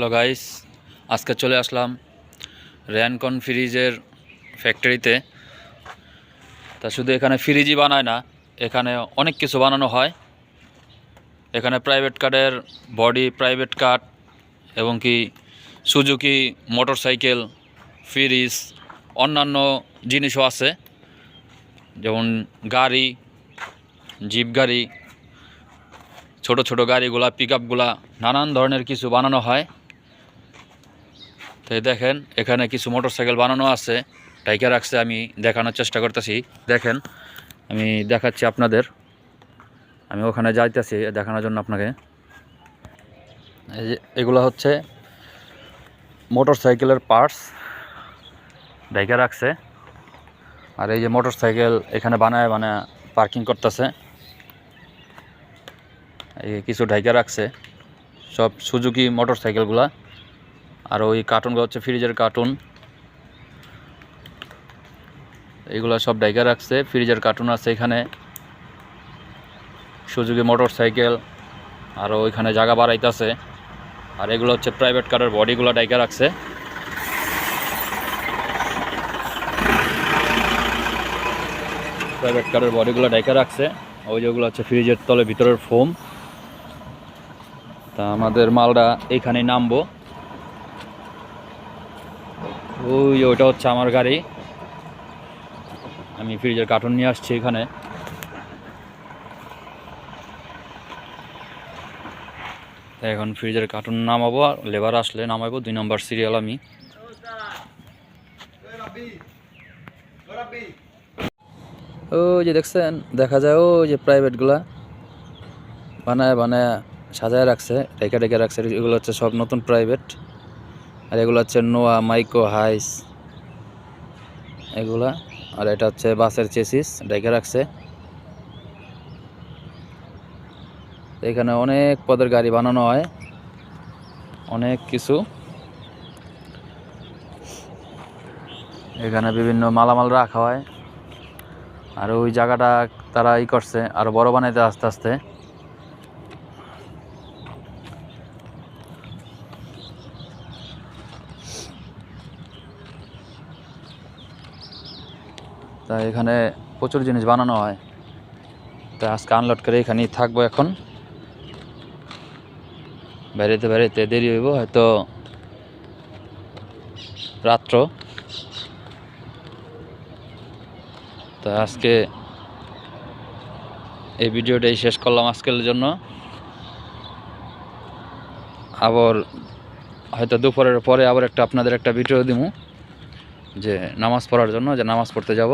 Hello guys, আজকে চলে আসলাম র্যানকন ফ্রিজের ফ্যাক্টরিতে। তা শুধু এখানে ফ্রিজই বানায় না, এখানে অনেক কিছু বানানো হয়। এখানে প্রাইভেট কারের বডি প্রাইভেট কার এবং কি সুজুকি মোটরসাইকেল ফ্রিজ অন্যান্য জিনিসও আছে। যেমন গাড়ি জিপ গাড়ি, ছোট ছোট গাড়িগুলা পিক আপগুলা নানান ধরনের কিছু বানানো হয়। তো দেখেন, এখানে কিছু মোটরসাইকেল বানানো আছে। টাইকা রাখছে, আমি দেখানোর চেষ্টা করতেছি। দেখেন, আমি দেখাচ্ছি আপনাদের। আমি ওখানে যাইতেছি দেখানোর জন্য আপনাকে। এই এগুলো হচ্ছে মোটরসাইকেলের পার্টস। ডাইকা রাখছে। আর এই যে মোটরসাইকেল এখানে বানায় বানায় পার্কিং করতেছে। এই কিছু ঢাইকা রাখছে। সব সুজুকি মোটর সাইকেলগুলা আর ওই কার্টুনগুলো হচ্ছে ফ্রিজের কার্টুন। এইগুলো সব ঢাইকা রাখছে, ফ্রিজের কার্টুন আছে এখানে। সুজুকি মোটর সাইকেল আর ওইখানে জায়গা বাড়াইতেছে। আর এগুলো হচ্ছে প্রাইভেট কারের বডিগুলো ডাইকা রাখছে। প্রাইভেট কারের বডিগুলো ডাইকা রাখছে। ওই যেগুলো হচ্ছে ফ্রিজের তলে ভিতরের ফোম তা আমাদের মালটা এইখানেই নামবো। ওই যে ওইটা হচ্ছে আমার গাড়ি। আমি ফ্রিজের কার্টুন নিয়ে আসছি এখানে। এখন ফ্রিজের কার্টুন নামাবো আর লেবার আসলে নামাবো দুই নম্বর সিরিয়াল আমি। ও যে দেখছেন, দেখা যায় ওই যে প্রাইভেটগুলা বানায় বানায় সাজায় রাখছে, রেখে রেখে রাখছে, এগুলো হচ্ছে সব নতুন প্রাইভেট আর এগুলো হচ্ছে নোয়া মাইকো হাইস। এগুলা, আর এটা হচ্ছে বাসের চেসিস রেখে রাখছে। এখানে অনেক পদের গাড়ি বানানো হয়, অনেক কিছু। এখানে বিভিন্ন মালামাল রাখা হয়। আর ওই জায়গাটা তারা ই করছে, আর বড় বানাইতে আস্তে আস্তে। তাই এখানে প্রচুর জিনিস বানানো হয়। তাই আজকে আনলোড করে এখানেই থাকব এখন। বেরোতে বেরোতে দেরি হইব, হয়তো রাত্র। তা আজকে এই ভিডিওটাই শেষ করলাম আজকের জন্য। আবার হয়তো দুপুরের পরে আবার একটা আপনাদের একটা ভিডিও দিব যে নামাজ পড়ার জন্য, যে নামাজ পড়তে যাব।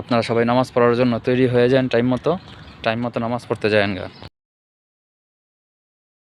আপনারা সবাই নামাজ পড়ার জন্য তৈরি হয়ে যান, টাইম মতো টাইম মতো নামাজ পড়তে যায়েন গা।